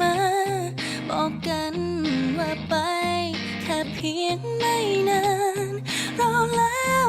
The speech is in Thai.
มา บอกกันว่าไป แค่เพียงไม่นานรอแล้ว